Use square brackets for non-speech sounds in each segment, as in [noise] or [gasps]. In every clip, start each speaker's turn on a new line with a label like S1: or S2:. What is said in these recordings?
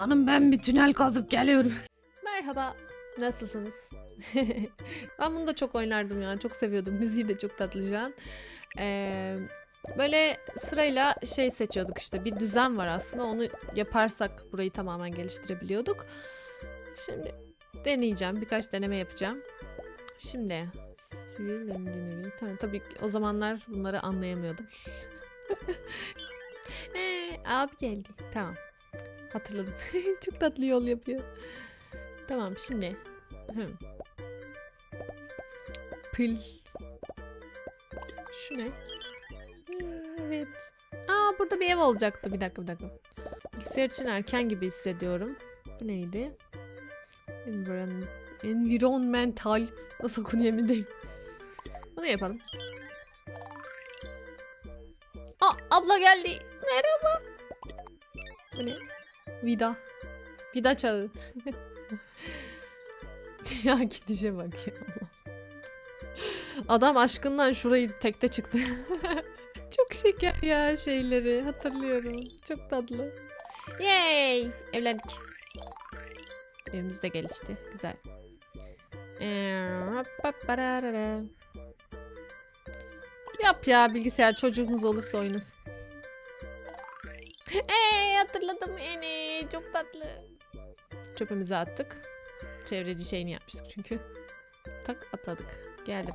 S1: Hanım ben bir tünel kazıp geliyorum.
S2: Merhaba, nasılsınız? [laughs] ben bunu da çok oynardım ya, çok seviyordum. Müziği de çok tatlı şu an. Ee, böyle sırayla şey seçiyorduk işte, bir düzen var aslında. Onu yaparsak burayı tamamen geliştirebiliyorduk. Şimdi deneyeceğim, birkaç deneme yapacağım. Şimdi Civil Engineering, tabii, o zamanlar bunları anlayamıyordum. [laughs] ee, abi geldi, tamam. Hatırladım. [laughs] çok tatlı yol yapıyor. Tamam şimdi. Hmm. Pil. Şu ne? Evet. Aa burada bir ev olacaktı. Bir dakika bir dakika. Bilgisayar için erken gibi hissediyorum. Bu neydi? Environ environmental. Nasıl okunuyor emin değilim. Bunu yapalım. Aa abla geldi. Merhaba. Bu ne? Vida. Vida çağı. [laughs] ya gidişe bak ya. Adam aşkından şurayı tekte çıktı. [laughs] Çok şeker ya şeyleri hatırlıyorum. Çok tatlı. Yay! Evlendik. Evimiz de gelişti. Güzel. Yap ya bilgisayar çocuğumuz olursa oynasın. Eee hatırladım eni çok tatlı. Çöpümüzü attık. Çevreci şeyini yapmıştık çünkü. Tak atladık. Geldim.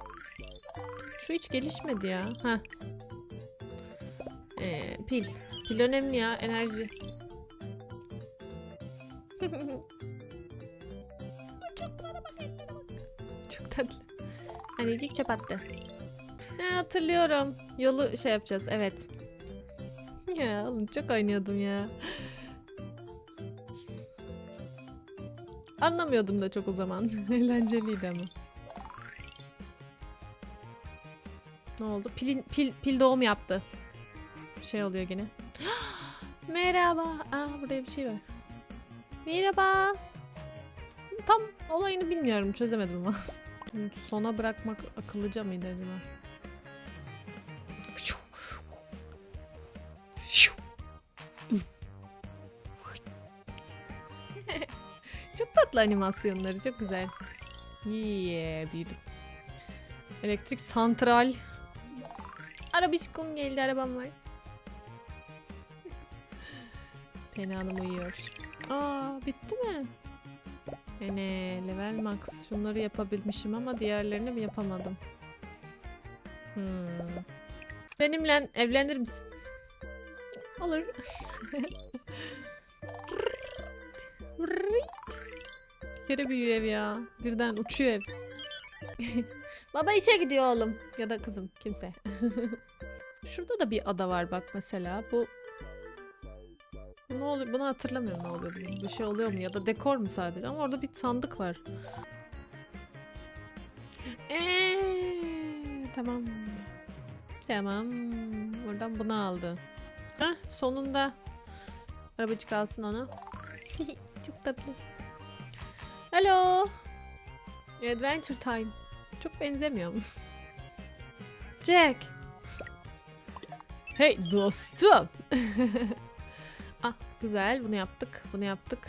S2: Şu hiç gelişmedi ya. Ha. Ee, pil. Pil önemli ya. Enerji. [laughs] Çok tatlı. Annecik çöp attı. Ha, hatırlıyorum. Yolu şey yapacağız. Evet. Ya oğlum çok oynuyordum ya. Anlamıyordum da çok o zaman. [laughs] Eğlenceliydi ama. Ne oldu? Pil, pil, pil doğum yaptı. Bir şey oluyor gene. [gasps] Merhaba. Aa burada bir şey var. Merhaba. Tam olayını bilmiyorum. Çözemedim ama. [laughs] Sona bırakmak akıllıca mıydı acaba? Tatlı animasyonları. Çok güzel. Yeah, büyüdüm. Elektrik santral. Arabişkum geldi. Arabam var. [laughs] Pena Hanım uyuyor. Aa bitti mi? Ene level max. Şunları yapabilmişim ama diğerlerini mi yapamadım? Hmm. Benimle evlenir misin? Olur. [laughs] Kere büyüyor ev ya. Birden uçuyor ev. [laughs] Baba işe gidiyor oğlum. Ya da kızım kimse. [laughs] Şurada da bir ada var bak mesela. Bu ne oluyor? Bunu hatırlamıyorum ne oluyor. Bir şey oluyor mu? Ya da dekor mu sadece? Ama orada bir sandık var. Eee, tamam. Tamam. Buradan bunu aldı. Hah sonunda. Arabacık alsın onu. [laughs] Çok tatlı. Hello. Adventure time. Çok benzemiyor mu? [laughs] Jack. Hey dostum. [laughs] ah güzel bunu yaptık. Bunu yaptık.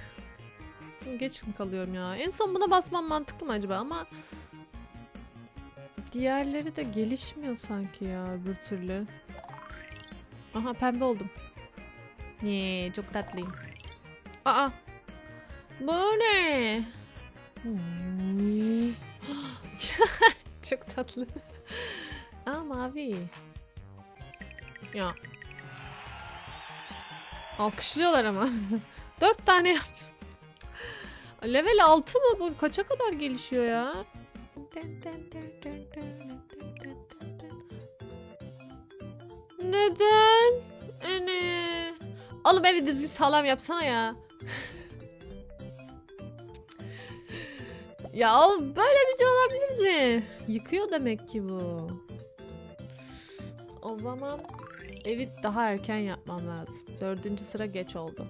S2: Geç mi kalıyorum ya? En son buna basmam mantıklı mı acaba ama diğerleri de gelişmiyor sanki ya bir türlü. Aha pembe oldum. Yee çok tatlıyım. Aa. Bu ne? [laughs] çok tatlı. Aa mavi. Ya. Alkışlıyorlar ama. [laughs] Dört tane yaptım. Level 6 mı bu? Kaça kadar gelişiyor ya? Neden? Ene. Oğlum evi düzgün sağlam yapsana ya. [laughs] ya böyle bir şey olabilir mi? Yıkıyor demek ki bu. O zaman evi daha erken yapmam lazım. Dördüncü sıra geç oldu.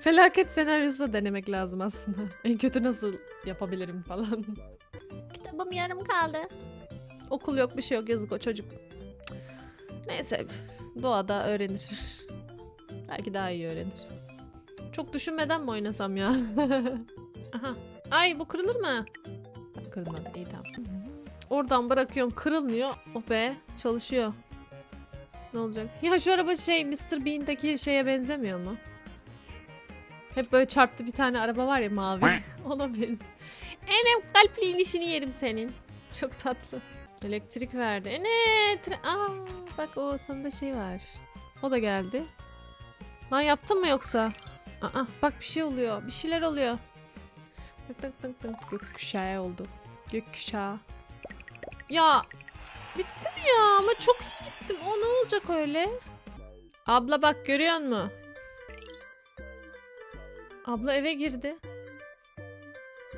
S2: Felaket senaryosu da denemek lazım aslında. [laughs] En kötü nasıl yapabilirim falan. Kitabım yarım kaldı. Okul yok bir şey yok yazık o çocuk. Neyse doğada öğrenir. Belki daha iyi öğrenir. Çok düşünmeden mi oynasam ya? [laughs] Aha. Ay bu kırılır mı? Kırılmadı. İyi tamam. Oradan bırakıyorum kırılmıyor. Oh be çalışıyor. Ne olacak? Ya şu araba şey Mr. Bean'deki şeye benzemiyor mu? Hep böyle çarptı bir tane araba var ya mavi. [laughs] Ona benziyor. Enem kalpli inişini yerim senin. Çok tatlı. Elektrik verdi. E ne? Tre- Aa, bak o sonunda şey var. O da geldi. Lan yaptın mı yoksa? Aa, bak bir şey oluyor. Bir şeyler oluyor. Tık tık tık tık. Gökkuşağı oldu. Gökkuşağı. Ya bitti mi ya? Ama çok iyi gittim. O ne olacak öyle? Abla bak görüyor musun? Abla eve girdi.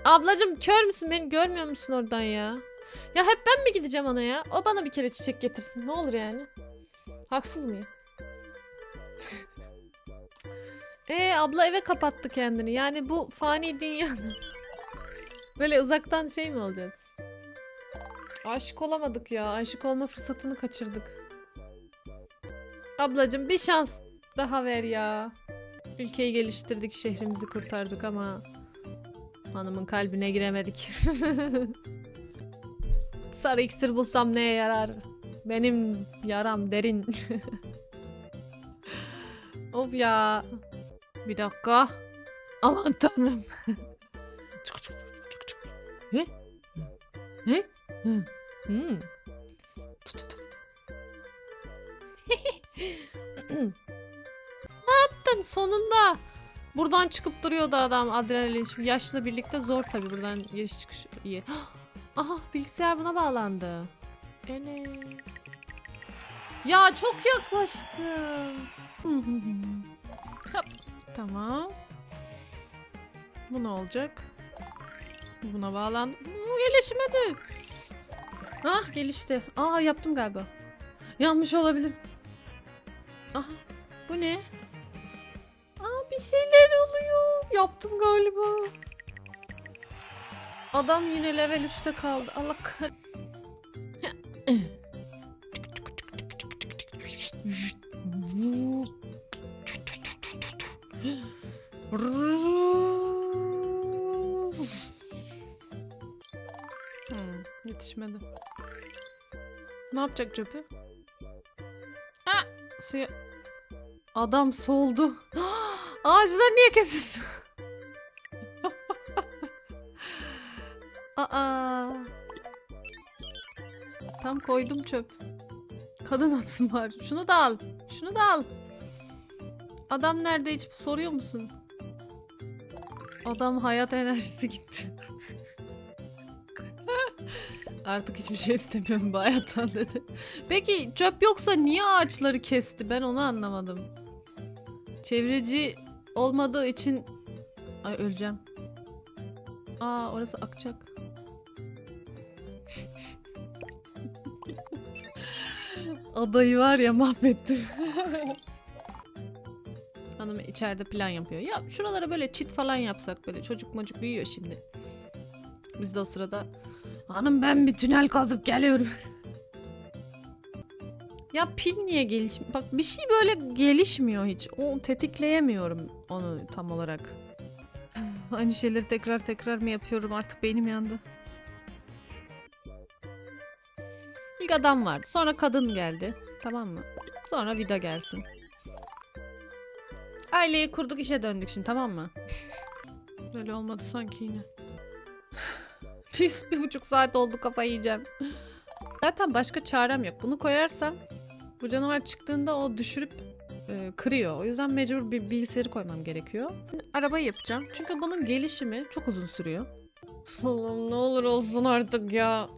S2: Ablacım kör müsün? Beni görmüyor musun oradan ya? Ya hep ben mi gideceğim ona ya? O bana bir kere çiçek getirsin. Ne olur yani? Haksız mıyım? [laughs] Ee abla eve kapattı kendini. Yani bu fani dünyada. [laughs] Böyle uzaktan şey mi olacağız? Aşık olamadık ya. Aşık olma fırsatını kaçırdık. Ablacım bir şans daha ver ya. Ülkeyi geliştirdik, şehrimizi kurtardık ama hanımın kalbine giremedik. [laughs] Sarı iksir bulsam neye yarar? Benim yaram derin. [laughs] of ya. Bir dakika. Aman tanrım. [laughs] Hmm. Tut, tut, tut. ne yaptın sonunda? Buradan çıkıp duruyordu adam adrenalin. Şimdi yaşla birlikte zor tabii buradan giriş çıkış iyi. [gasps] Aha bilgisayar buna bağlandı. Ene. Ya çok yaklaştım. [laughs] Tamam. Bu ne olacak? Buna bağlandı. Bu gelişmedi. Ah gelişti. Aa yaptım galiba. Yanmış olabilir. Aha bu ne? Aa bir şeyler oluyor. Yaptım galiba. Adam yine level 3'te kaldı. Allah kar... Hmm, yetişmedi. Ne yapacak çöpü? Ha, suya... Adam soldu. [gasps] Ağaçları niye kesiyorsun? [laughs] Aa. Tam koydum çöp. Kadın atsın bari. Şunu da al. Şunu da al. Adam nerede hiç soruyor musun? Adam hayat enerjisi gitti. [laughs] Artık hiçbir şey [laughs] istemiyorum bu hayattan dedi. Peki çöp yoksa niye ağaçları kesti? Ben onu anlamadım. Çevreci olmadığı için... Ay öleceğim. Aa orası akacak. [laughs] Adayı var ya mahvettim. [laughs] Hanım içeride plan yapıyor. Ya şuralara böyle çit falan yapsak böyle çocuk mocuk büyüyor şimdi. Biz de o sırada
S1: Hanım ben bir tünel kazıp geliyorum.
S2: ya pil niye gelişmiyor? Bak bir şey böyle gelişmiyor hiç. O tetikleyemiyorum onu tam olarak. [sighs] Aynı şeyleri tekrar tekrar mı yapıyorum? Artık beynim yandı. İlk adam vardı. Sonra kadın geldi. Tamam mı? Sonra vida gelsin. Aileyi kurduk işe döndük şimdi tamam mı? [sighs] Böyle olmadı sanki yine. Pis bir buçuk saat oldu kafayı yiyeceğim. Zaten başka çarem yok. Bunu koyarsam bu canavar çıktığında o düşürüp e, kırıyor. O yüzden mecbur bir bilgisayarı koymam gerekiyor. Arabayı yapacağım. Çünkü bunun gelişimi çok uzun sürüyor. Allah'ım [laughs] ne olur olsun artık ya.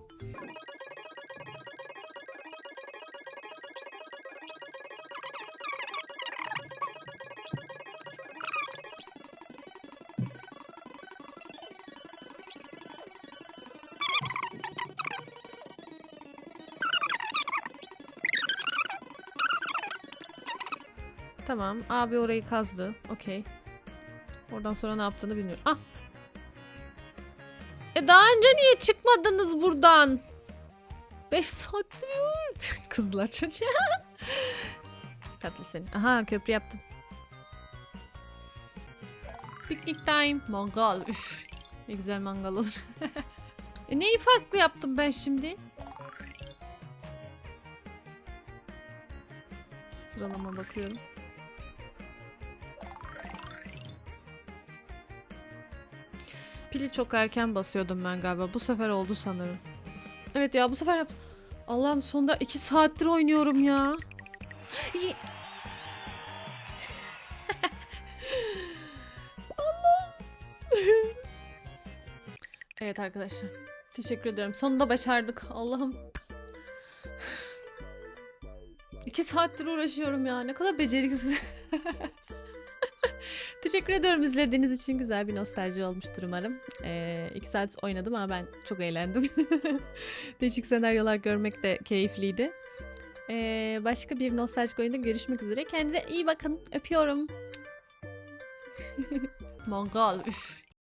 S2: Tamam. Abi orayı kazdı. Okey. Oradan sonra ne yaptığını bilmiyorum. Ah! E daha önce niye çıkmadınız buradan? 5 saattir. [laughs] Kızlar çocuğa. Tatlı seni. Aha köprü yaptım. Picnic time. Mangal. Üf. Ne güzel mangal olur. [laughs] e neyi farklı yaptım ben şimdi? Sıralama bakıyorum. Pili çok erken basıyordum ben galiba. Bu sefer oldu sanırım. Evet ya bu sefer yap. Allah'ım sonunda iki saattir oynuyorum ya. İyi. Allah'ım. [laughs] evet arkadaşlar. Teşekkür ederim. Sonunda başardık. Allah'ım. İki saattir uğraşıyorum ya. Ne kadar beceriksiz. [laughs] Teşekkür ediyorum izlediğiniz için. Güzel bir nostalji olmuştur umarım. Ee, iki saat oynadım ama ben çok eğlendim. [laughs] Değişik senaryolar görmek de keyifliydi. Ee, başka bir nostaljik oyunda görüşmek üzere. Kendinize iyi bakın. Öpüyorum. [laughs] Mangal. Üf.